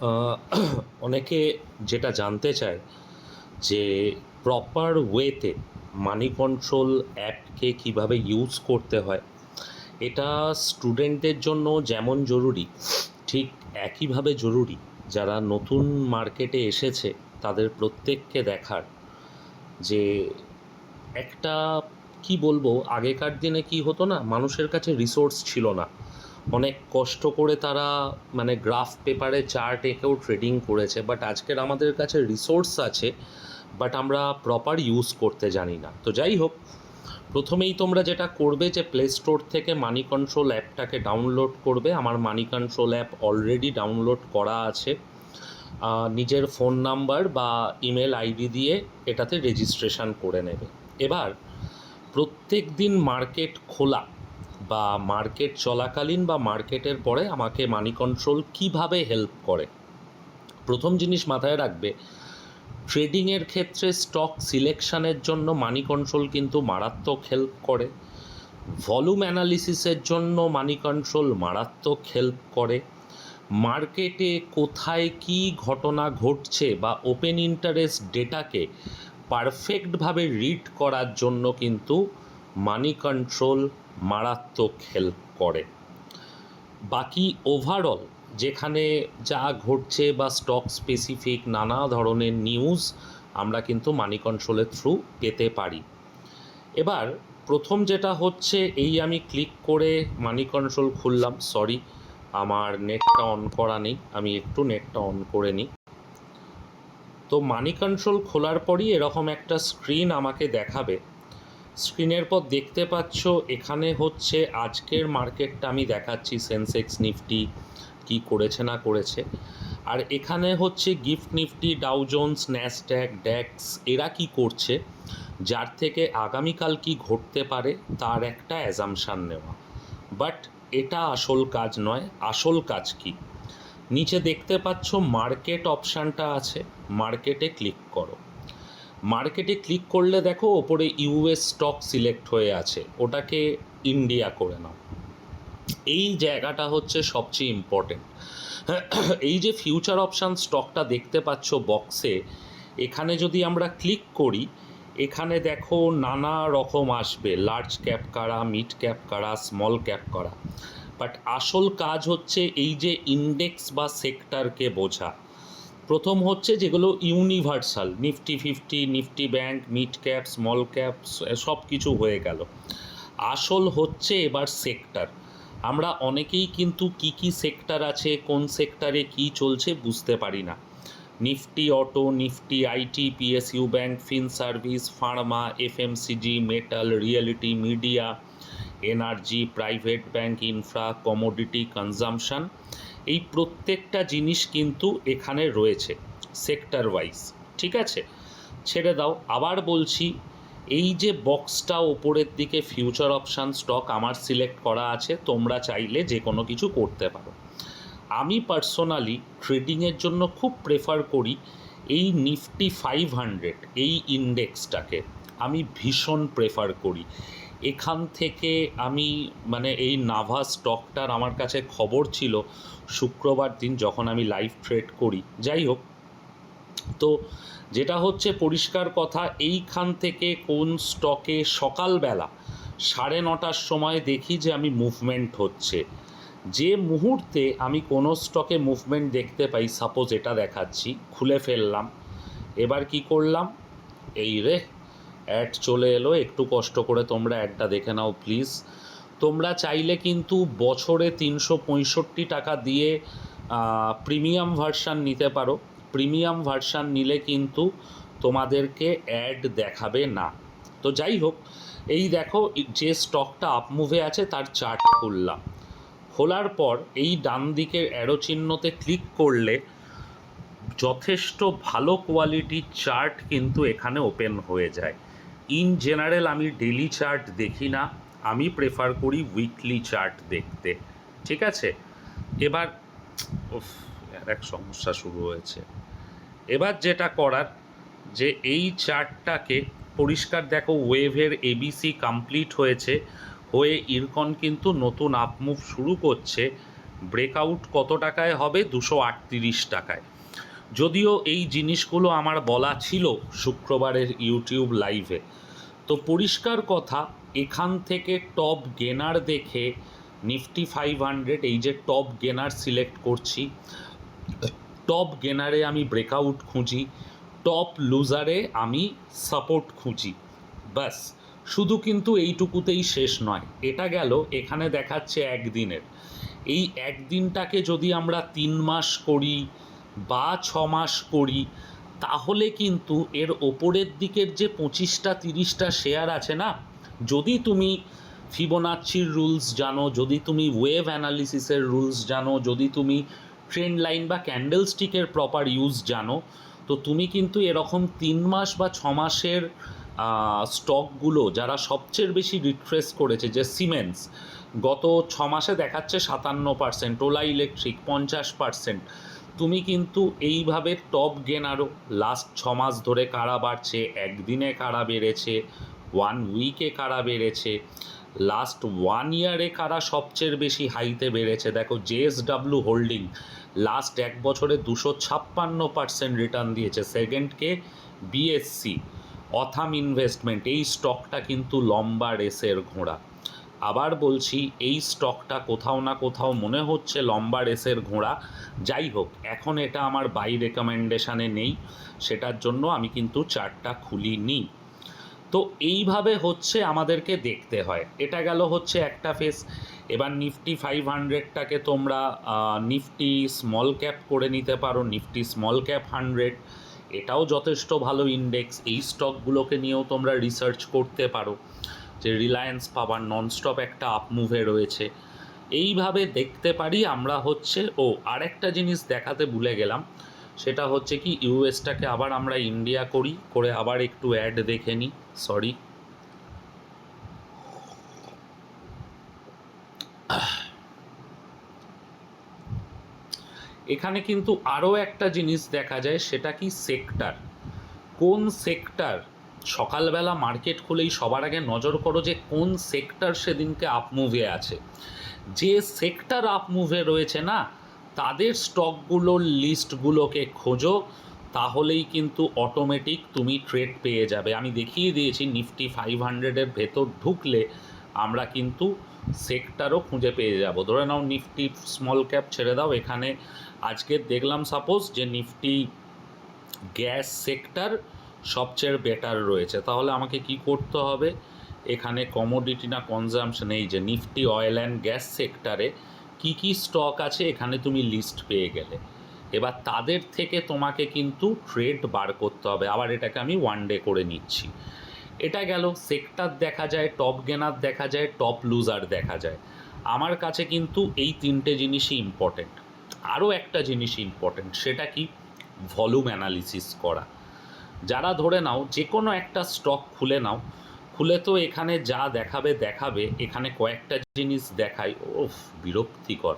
অনেকে যেটা জানতে চায় যে প্রপার ওয়েতে মানি কন্ট্রোল অ্যাপকে কীভাবে ইউজ করতে হয়, এটা স্টুডেন্টদের জন্য যেমন জরুরি, ঠিক একইভাবে জরুরি। যারা নতুন মার্কেটে এসেছে, তাদের প্রত্যেককে দেখার যে একটা, কি বলব, আগেকার দিনে কি হতো না, মানুষের কাছে রিসোর্স ছিল না। অনেক কষ্ট করে তারা মানে গ্রাফ পেপারে চার্ট এঁকেও ট্রেডিং করেছে বাট আজকের আমাদের কাছে রিসোর্স আছে বাট আমরা প্রপার ইউজ করতে জানি না। তো যাই হোক, প্রথমেই তোমরা যেটা করবে যে প্লে স্টোর থেকে মানি কন্ট্রোল অ্যাপটাকে ডাউনলোড করবে। আমার money control app already download করা আছে। নিজের ফোন নাম্বার বা ইমেল আইডি দিয়ে এটাতে রেজিস্ট্রেশন করে নেবে। এবার প্রত্যেক দিন মার্কেট খোলা বা মার্কেট চলাকালীন বা মার্কেটের পরে আমাকে মানি কন্ট্রোল কীভাবে হেল্প করে? প্রথম জিনিস মাথায় রাখবে ট্রেডিংয়ের ক্ষেত্রে স্টক সিলেকশনের জন্য মানি কন্ট্রোল কিন্তু মারাত্মক হেল্প করে। ভলিউম অ্যানালিসিসের জন্য মানি কন্ট্রোল মারাত্মক হেল্প করে। মার্কেটে কোথায় কি ঘটনা ঘটছে বা ওপেন ইন্টারেস্ট ডেটাকে পারফেক্টভাবে রিড করার জন্য কিন্তু মানি কন্ট্রোল মারাত্মক হেল্প করে। বাকি ওভারঅল যেখানে যা ঘটছে বা স্টক স্পেসিফিক নানা ধরনের নিউজ আমরা কিন্তু মানি কন্ট্রোলের থ্রু পেতে পারি। এবার প্রথম যেটা হচ্ছে, এই আমি ক্লিক করে মানি কন্ট্রোল খুললাম সরি আমার নেটটা অন করা নেই, আমি একটু নেটটা অন করে নিই। তো মানি কন্ট্রোল খোলার পরই এরকম একটা স্ক্রিন আমাকে দেখাবে। স্ক্রিনের পর দেখতে পাচ্ছ, এখানে হচ্ছে আজকের মার্কেটটা আমি দেখাচ্ছি সেন্সেক্স নিফটি, কি করেছে না করেছে। আর এখানে হচ্ছে GIFT Nifty Dow Jones Nasdaq DAX এরা কি করছে, যার থেকে আগামীকাল কি ঘটতে পারে, তার একটা অ্যাজামশান নেওয়া। বাট এটা আসল কাজ নয়, আসল কাজ কি? নিচে দেখতে পাচ্ছ মার্কেট অপশানটা আছে মার্কেটে ক্লিক করো। মার্কেটে ক্লিক করলে দেখো ওপরে ইউএস স্টক সিলেক্ট হয়ে আছে। ওটাকে ইন্ডিয়া করে নাও। এই জায়গাটা হচ্ছে সবচেয়ে ইম্পর্টেন্ট এই যে ফিউচার অপশান স্টকটা দেখতে পাচ্ছ বক্সে এখানে যদি আমরা ক্লিক করি, এখানে দেখো নানা রকম আসবে। লার্জ ক্যাপ কারা মিড ক্যাপ কারা স্মল ক্যাপ করা। বাট আসল কাজ হচ্ছে এই যে ইন্ডেক্স বা সেক্টরকে বোঝা। প্রথম হচ্ছে যেগুলো universal Nifty fifty Nifty bank mid cap small cap সব কিছু হয়ে গেল। আসল হচ্ছে এবার সেক্টর আমরা অনেকেই কিন্তু কি কি সেক্টর আছে, কোন সেক্টরে কি চলছে বুঝতে পারি না। Nifty auto Nifty IT PSU bank fin service pharma FMCG metal reality media energy private bank infra commodity consumption এই প্রত্যেকটা জিনিস কিন্তু এখানে রয়েছে সেক্টর ওয়াইজ ঠিক আছে? ছেড়ে দাও, আবার বলছি, এই যে বক্সটা ওপরের দিকে ফিউচার অপশান স্টক আমার সিলেক্ট করা আছে, তোমরা চাইলে যে কোনো কিছু করতে পারো। আমি পার্সোনালি ট্রেডিংয়ের জন্য খুব প্রেফার করি এই নিফটি ফাইভ হান্ড্রেড এই ইন্ডেক্সটাকে আমি ভীষণ প্রেফার করি। এখান থেকে আমি মানে এই নাভা স্টকটার আমার কাছে খবর ছিল শুক্রবার দিন যখন আমি লাইভ ট্রেড করি, যাই হোক, তো যেটা হচ্ছে পরিষ্কার কথা, এইখান থেকে কোন স্টকে সকালবেলা সাড়ে নটার সময় দেখি যে আমি মুভমেন্ট হচ্ছে। যে মুহূর্তে আমি কোনো স্টকে মুভমেন্ট দেখতে পাই সাপোজ এটা দেখাচ্ছি, খুলে ফেললাম, এবার কি করলাম? এই রে অ্যাড চলে এলো, একটু কষ্ট করে তোমরা অ্যাডটা দেখে নাও প্লিজ তোমরা চাইলে কিন্তু বছরে তিনশো পঁয়ষট্টি টাকা দিয়ে প্রিমিয়াম ভার্সান নিতে পারো। প্রিমিয়াম ভার্সান নিলে কিন্তু তোমাদেরকে অ্যাড দেখাবে না। তো যাই হোক, এই দেখো, যে স্টকটা আপ মুভে আছে তার চার্ট খুললাম। খোলার পর এই ডান দিকের অ্যারো চিহ্নতে ক্লিক করলে যথেষ্ট ভালো কোয়ালিটির চার্ট কিন্তু এখানে ওপেন হয়ে যায়। ইন জেনারেল আমি ডেলি চার্ট দেখি না। আমি প্রেফার করি উইকলি চার্ট দেখতে, ঠিক আছে? এবার আর এক সমস্যা শুরু হয়েছে। এবার যেটা করার, যে এই চার্টটাকে পরিষ্কার দেখো ওয়েভের এবিসি কমপ্লিট হয়েছে, হয়ে ইরকন কিন্তু নতুন আপমুভ শুরু করছে ব্রেকআউট কত টাকায় হবে? দুশো আটত্রিশ টাকায়। যদিও এই জিনিসগুলো আমার বলা ছিল শুক্রবারের ইউটিউব লাইভে তো পরিষ্কার কথা, এখান থেকে টপ গেনার দেখে নিফটি ফাইভ হান্ড্রেড এই যে টপ গেনার সিলেক্ট করছি। টপ গেনারে আমি ব্রেকআউট খুঁজি টপ লুজারে আমি সাপোর্ট খুঁজি। ব্যাস, শুধু কিন্তু এইটুকুতেই শেষ নয়, এটা গেল এখানে দেখাচ্ছে একদিনের। এই একদিনটাকে যদি আমরা তিন মাস করি বা ছ মাস করি তাহলে কিন্তু এর ওপরের দিকের যে পঁচিশটা, তিরিশটা শেয়ার আছে না, যদি তুমি ফিবোনাচ্ছির রুলস জানো, যদি তুমি ওয়েভ অ্যানালিসিসের রুলস জানো, যদি তুমি ট্রেন্ড লাইন বা ক্যান্ডেল স্টিকের প্রপার ইউজ জানো, তো তুমি কিন্তু এরকম তিন মাস বা ছ মাসের স্টকগুলো যারা সবচেয়ে বেশি রিট্রেস করেছে, যে সিমেন্স, গত ছ মাসে দেখাচ্ছে সাতান্ন পার্সেন্ট, ওলা ইলেকট্রিক পঞ্চাশ পার্সেন্ট। তুমি কিন্তু এইভাবে টপ গেনারও লাস্ট ছ মাস ধরে কারা বাড়ছে? একদিনে কারা বেড়েছে? ওয়ান উইকে কারা বেড়েছে? লাস্ট ওয়ান ইয়ারে কারা সবচেয়ে বেশি হাইতে বেড়েছে? দেখো জেএসডাব্লিউ হোল্ডিং লাস্ট এক বছরে দুশো ছাপ্পান্ন পার্সেন্ট রিটার্ন দিয়েছে। সেকেন্ডকে বিএসসি অথাম ইনভেস্টমেন্ট এই স্টকটা কিন্তু লম্বা রেসের ঘোড়া। আবার বলছি, এই স্টকটা কোথাও না কোথাও মনে হচ্ছে লম্বা রেসের ঘোড়া। যাই হোক, এখন এটা আমার বাই রেকমেন্ডেশানে নেই, সেটার জন্য আমি কিন্তু চার্টটা খুলিনি। তো এইভাবে হচ্ছে আমাদেরকে দেখতে হয়। এটা গেল হচ্ছে একটা ফেস। এবার নিফটি ফাইভ হান্ড্রেডটাকে তোমরা নিফটি স্মল ক্যাপ করে নিতে পারো, নিফটি স্মল ক্যাপ হান্ড্রেড। এটাও যথেষ্ট ভালো ইন্ডেক্স। এই স্টকগুলোকে নিয়েও তোমরা রিসার্চ করতে পারো। যে রিলায়েন্স পাওয়ার ননস্টপ একটা আপ মুভে রয়েছে। এইভাবে দেখতে পারি আমরা হচ্ছে, ও, আরেকটা জিনিস দেখাতে ভুলে গেলাম। সেটা হচ্ছে কি, ইউএসটাকে আবার আমরা ইন্ডিয়া করি, করে আবার একটু অ্যাড দেখে নিই, সরি। এখানে কিন্তু আরও একটা জিনিস দেখা যায়, সেটা কি সেক্টর? কোন সেক্টর? সকালবেলা মার্কেট খুলেই সবার আগে নজর করো যে কোন সেক্টর সেদিনকে আপ মুভে আছে। যে সেক্টর আপ মুভে রয়েছে না, তাদের স্টকগুলোর লিস্টগুলোকে খোঁজো, তাহলেই কিন্তু অটোমেটিক তুমি ট্রেড পেয়ে যাবে। আমি দেখিয়ে দিয়েছি নিফটি ফাইভ হান্ড্রেডের ভেতর ঢুকলে আমরা কিন্তু সেক্টরও খুঁজে পেয়ে যাব। ধরে নাও নিফটি স্মল ক্যাপ ছেড়ে দাও, এখানে আজকে দেখলাম সাপোজ যে নিফটি গ্যাস সেক্টর সবচেয়ে বেটার রয়েছে। তাহলে আমাকে কি করতে হবে? এখানে কমোডিটি না কনজামশন এই যে নিফটি অয়েল অ্যান্ড গ্যাস সেক্টরে কি কি স্টক আছে এখানে তুমি লিস্ট পেয়ে গেলে। এবার তাদের থেকে তোমাকে কিন্তু ট্রেড বার করতে হবে। আবার এটাকে আমি ওয়ান ডে করে নিচ্ছি। এটা গেল সেক্টর দেখা যায় টপ গেনার দেখা যায় টপ লুজার দেখা যায়। আমার কাছে কিন্তু এই তিনটে জিনিসই ইম্পর্টেন্ট আরও একটা জিনিস ইম্পর্টেন্ট সেটা কি? ভলিউম অ্যানালিসিস করা। যারা ধরে নাও, যে কোনো একটা স্টক খুলে নাও, খুলে তো এখানে যা দেখাবে দেখাবে, এখানে কয়েকটা জিনিস দেখায় ওফ বিরক্তিকর।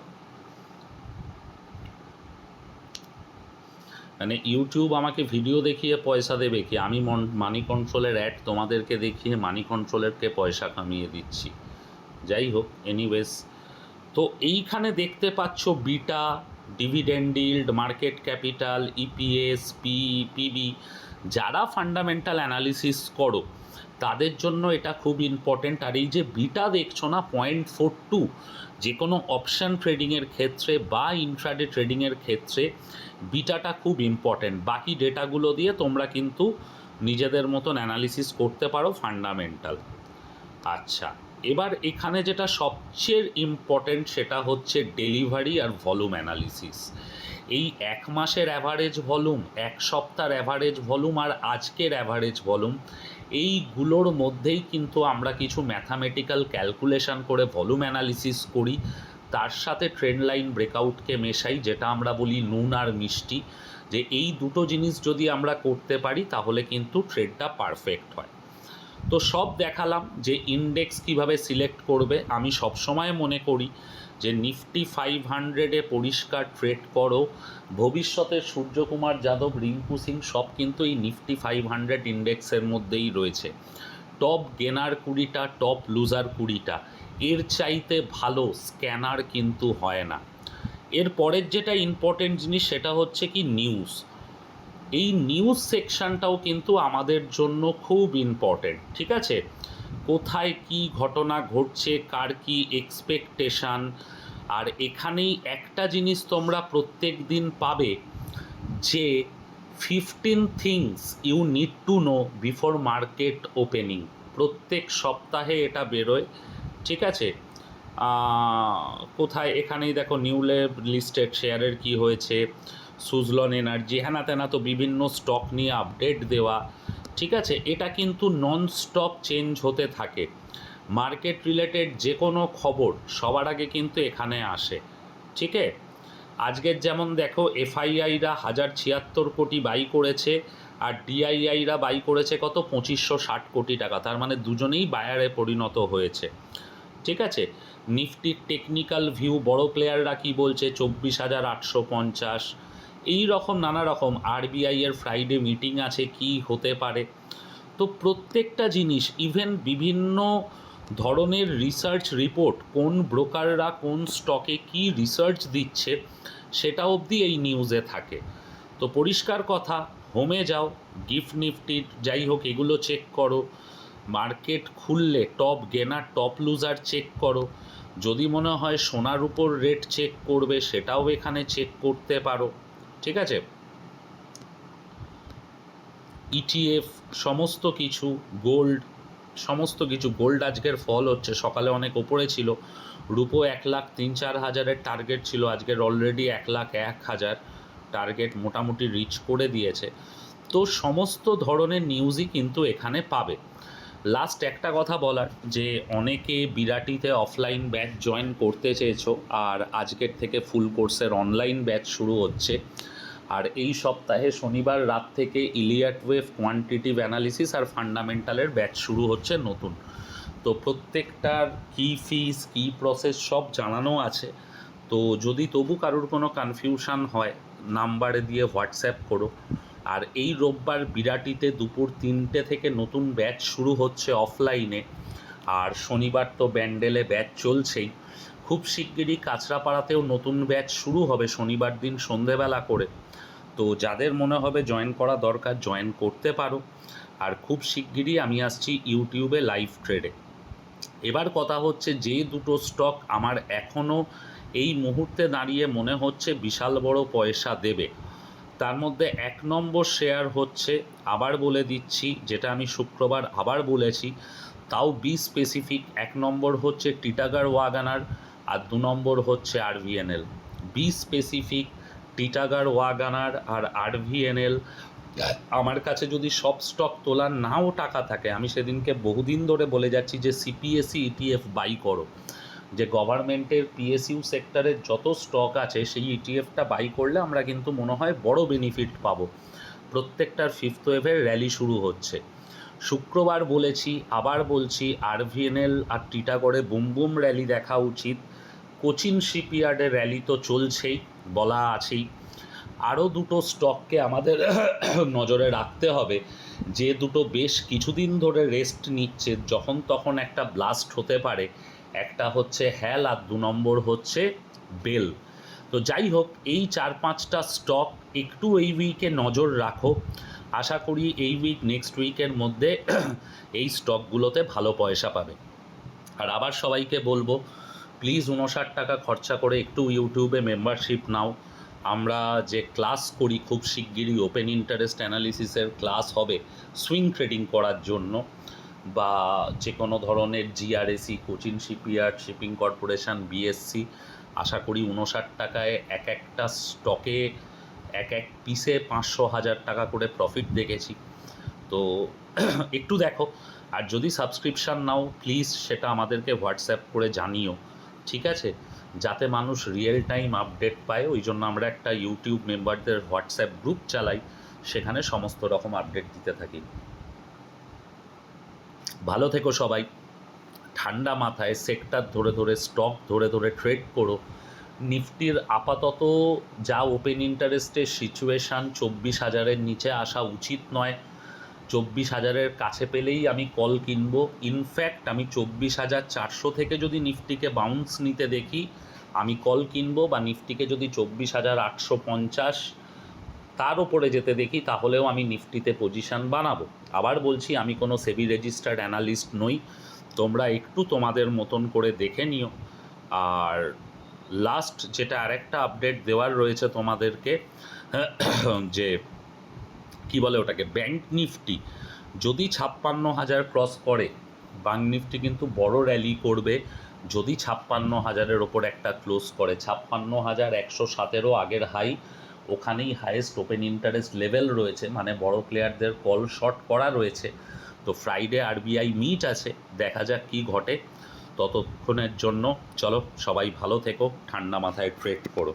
মানে ইউটিউব আমাকে ভিডিও দেখিয়ে পয়সা দেবে কি? আমি মানি কন্ট্রোলের অ্যাড তোমাদেরকে দেখিয়ে মানি কন্ট্রোলেরকে পয়সা কামিয়ে দিচ্ছি। যাই হোক এনিওয়েজ তো এইখানে দেখতে পাচ্ছ beta dividend yield market capital EPS P PB যারা ফান্ডামেন্টাল অ্যানালিসিস করো, তাদের জন্য এটা খুব ইম্পর্টেন্ট আর এই যে বিটা দেখছ না পয়েন্ট ফোর টু যে কোনো অপশান ট্রেডিংয়ের ক্ষেত্রে বা ইন্ট্রাডে ট্রেডিংয়ের ক্ষেত্রে বিটাটা খুব ইম্পর্টেন্ট বাকি ডেটাগুলো দিয়ে তোমরা কিন্তু নিজেদের মতন অ্যানালিসিস করতে পারো ফান্ডামেন্টাল আচ্ছা এবার এখানে যেটা সবচেয়ে ইম্পর্টেন্ট সেটা হচ্ছে ডেলিভারি আর ভলিউম অ্যানালিসিস এই এক মাসের অ্যাভারেজ ভলিউম এক সপ্তাহের অ্যাভারেজ ভলিউম আর আজকের অ্যাভারেজ ভলিউম এইগুলোর মধ্যেই কিন্তু আমরা কিছু ম্যাথামেটিক্যাল ক্যালকুলেশন করে ভলিউম অ্যানালিসিস করি। তার সাথে ট্রেন্ড লাইন ব্রেকআউটকে মেশাই, যেটা আমরা বলি নুন আর মিষ্টি। যে এই দুটো জিনিস যদি আমরা করতে পারি, তাহলে কিন্তু ট্রেডটা পারফেক্ট হয়। তো সব দেখালাম যে ইন্ডেক্স কীভাবে সিলেক্ট করবে। আমি সবসময় মনে করি যে নিফটি ফাইভ হান্ড্রেডে পরিষ্কার ট্রেড করো, ভবিষ্যতে সূর্যকুমার যাদব, রিঙ্কু সিং সব কিন্তু এই নিফটি ফাইভ হান্ড্রেড ইন্ডেক্সের মধ্যেই রয়েছে। টপ গেনার কুড়িটা টপ লুজার কুড়িটা, এর চাইতে ভালো স্ক্যানার কিন্তু হয় না। এর পরের যেটা ইম্পর্টেন্ট জিনিস সেটা হচ্ছে কি নিউজ এই নিউজ সেকশনটাও কিন্তু আমাদের জন্য খুব ইম্পর্টেন্ট ঠিক আছে? কোথায় কি ঘটনা ঘটছে, কার কি এক্সপেকটেশান আর এখানেই একটা জিনিস তোমরা প্রত্যেক দিন পাবে যে fifteen things you need to know before market opening প্রত্যেক সপ্তাহে এটা বেরোয়, ঠিক আছে? কোথায়? এখানেই দেখো নিউলে লিস্টেড শেয়ারের কি হয়েছে সুজলন এনার্জি হ্যানা তেনা তো বিভিন্ন স্টক নিয়ে আপডেট দেওয়া। ঠিক আছে? এটা কিন্তু নন স্টপ চেঞ্জ হতে থাকে। মার্কেট রিলেটেড যে কোনো খবর সবার আগে কিন্তু এখানে আসে। ঠিক আছে আজকের যেমন দেখো এফআইআইরা হাজার ছিয়াত্তর কোটি বাই করেছে আর ডিআইআইরা বাই করেছে কত? পঁচিশশো ষাট কোটি টাকা। তার মানে দুজনেই বায়ারে পরিণত হয়েছে। ঠিক আছে? নিফটির টেকনিক্যাল ভিউ বড় প্লেয়াররা কি বলছে? চব্বিশ হাজার আটশো পঞ্চাশ এই রকম নানা রকম আরবিআই এর ফ্রাইডে মিটিং আছে, কি হতে পারে? তো প্রত্যেকটা জিনিস ইভেন বিভিন্ন ধরনের রিসার্চ রিপোর্ট কোন ব্রোকাররা কোন স্টকে কি রিসার্চ দিচ্ছে, সেটা অবধি এই নিউজে থাকে। তো পরিষ্কার কথা হোমে যাও গিফট নিফটির যাই হোক, এগুলো চেক করো। মার্কেট খুললে top gainer top loser check করো। যদি মনে হয় সোনার উপর রেট চেক করবে, সেটাও এখানে চেক করতে পারো। ঠিক আছে? ইটিএফ সমস্ত কিছু গোল্ড সমস্ত কিছু গোল্ড আজকের ফল হচ্ছে। সকালে অনেক ওপরে ছিল। রুপো এক লাখ তিন চার হাজারের টার্গেট ছিল। আজকের অলরেডি এক লাখ এক হাজার টার্গেট মোটামুটি রিচ করে দিয়েছে। তো সমস্ত ধরনের নিউজই কিন্তু এখানে পাবে। লাস্ট একটা কথা বলার, যে অনেকে বিরাটিতে অফলাইন ব্যাচ জয়েন করতে চেয়েছো, আর আজকের থেকে ফুল কোর্সের অনলাইন ব্যাচ শুরু হচ্ছে। আর এই সপ্তাহে শনিবার রাত থেকে ইলিয়াট ওয়েভ কোয়ান্টিটিভ অ্যানালিসিস আর ফান্ডামেন্টালের ব্যাচ শুরু হচ্ছে নতুন। তো প্রত্যেকটার কি ফিস কি প্রসেস সব জানানো আছে। তো যদি তবু কারোর কোনো কনফিউশন হয় নাম্বারে দিয়ে হোয়াটসঅ্যাপ করো। আর এই রোববার বিরাটিতে দুপুর তিনটে থেকে নতুন ব্যাচ শুরু হচ্ছে অফলাইনে। আর শনিবার তো ব্যান্ডেলে ব্যাচ চলছেই। খুব শিগগিরই কাঁচরাপাড়াতেও নতুন ব্যাচ শুরু হবে শনিবার দিন সন্ধেবেলা করে। তো যাদের মনে হবে জয়েন করা দরকার, জয়েন করতে পারো। আর খুব শিগগিরই আমি আসছি ইউটিউবে লাইভ ট্রেডে। এবার কথা হচ্ছে যে দুটো স্টক আমার এখনও এই মুহূর্তে দাঁড়িয়ে মনে হচ্ছে বিশাল বড় পয়সা দেবে। তার মধ্যে এক নম্বর শেয়ার হচ্ছে আবার বলে দিচ্ছি, যেটা আমি শুক্রবার আবার বলেছি, তাও বি স্পেসিফিক এক নম্বর হচ্ছে টিটাগার ওয়াগানার আর দু নম্বর হচ্ছে RVNL be specific Titagarh WagonR আর আর আরভিএনএল আমার কাছে যদি সব স্টক তোলার নাও টাকা থাকে, আমি সেদিনকে বহুদিন ধরে বলে যাচ্ছি যে সিপিএসসি ইটিএফ বাই করো। যে গভর্নমেন্টের পিএসইউ সেক্টরের যত স্টক আছে, সেই ইটিএফটা বাই করলে আমরা কিন্তু মনে হয় বড় বেনিফিট পাবো। প্রত্যেকটার ফিফথ ওয়েভের র্যালি শুরু হচ্ছে। শুক্রবার বলেছি, আবার বলছি আরভিএনএল আর টিটাগড়ে বুম বুম র্যালি দেখা উচিত। কোচিন শিপইয়ার্ডের র্যালি তো চলছেই, বলা আছেই। আরও দুটো স্টককে আমাদের নজরে রাখতে হবে। যে দুটো বেশ কিছুদিন ধরে রেস্ট নিচ্ছে, যখন তখন একটা ব্লাস্ট হতে পারে। একটা হচ্ছে হ্যাল আর দু নম্বর হচ্ছে বেল। তো যাই হোক, এই চার পাঁচটা স্টক একটু এই উইকে নজর রাখো। আশা করি এই উইক নেক্সট উইকের মধ্যে এই স্টকগুলোতে ভালো পয়সা পাবে। আর আবার সবাইকে বলব প্লিজ উনষাট টাকা খরচা করে একটু ইউটিউবে মেম্বারশিপ নাও। আমরা যে ক্লাস করি, খুব শিগগিরই ওপেন ইন্টারেস্ট অ্যানালিসিসের ক্লাস হবে সুইং ট্রেডিং করার জন্য। বা যে কোনো ধরনের GRSE Cochin shipyard shipping corporation BSC আশা করি উনষাট টাকায় এক একটা স্টকে এক এক পিসে পাঁচশো হাজার টাকা করে প্রফিট দেখেছি। তো একটু দেখো, আর যদি সাবস্ক্রিপশান নাও প্লিজ সেটা আমাদেরকে হোয়াটসঅ্যাপ করে জানিও, ঠিক আছে? যাতে মানুষ রিয়েল টাইম আপডেট পায়, ওই জন্য আমরা একটা ইউটিউব মেম্বারদের হোয়াটসঅ্যাপ গ্রুপ চালাই, সেখানে সমস্ত রকম আপডেট দিতে থাকি। ভালো থেকো সবাই। ঠান্ডা মাথায় সেক্টর ধরে ধরে স্টক ধরে ধরে ট্রেড করো। নিফটির আপাতত যা ওপেন ইন্টারেস্টের সিচুয়েশান চব্বিশ হাজারের নিচে আসা উচিত নয়। চব্বিশ হাজারের কাছে পেলেই আমি কল কিনবো। ইনফ্যাক্ট আমি চব্বিশ হাজার চারশো থেকে যদি নিফটিকে বাউন্স নিতে দেখি, আমি কল কিনবো বা নিফটিকে যদি চব্বিশ হাজার আটশো পঞ্চাশ তার ওপরে যেতে দেখি, তাহলেও আমি নিফটিতে পজিশন বানাবো। আবার বলছি, আমি কোনো সেবি রেজিস্টার্ড অ্যানালিস্ট নই। তোমরা একটু তোমাদের মতন করে দেখে নিও। আর লাস্ট যেটা আরেকটা আপডেট দেওয়ার রয়েছে তোমাদেরকে, যে কি বলে ওটাকে ব্যাংক নিফটি যদি ছাপ্পান্ন হাজার ক্রস করে ব্যাংক নিফটি কিন্তু বড় র্যালি করবে। যদি ছাপ্পান্ন হাজারের ওপর একটা ক্লোজ করে, ছাপ্পান্ন হাজার একশো সতেরো আগের হাই ওখানেই হায়েস্ট ওপেন ইন্টারেস্ট লেভেল রয়েছে মানে বড় প্লেয়ারদের কল শর্ট করা রয়েছে। তো ফ্রাইডে আরবিআই মিট আছে, দেখা যাক কি ঘটে। ততক্ষণের জন্য, চলো সবাই ভালো থেকো, ঠান্ডা মাথায় ট্রেড করো।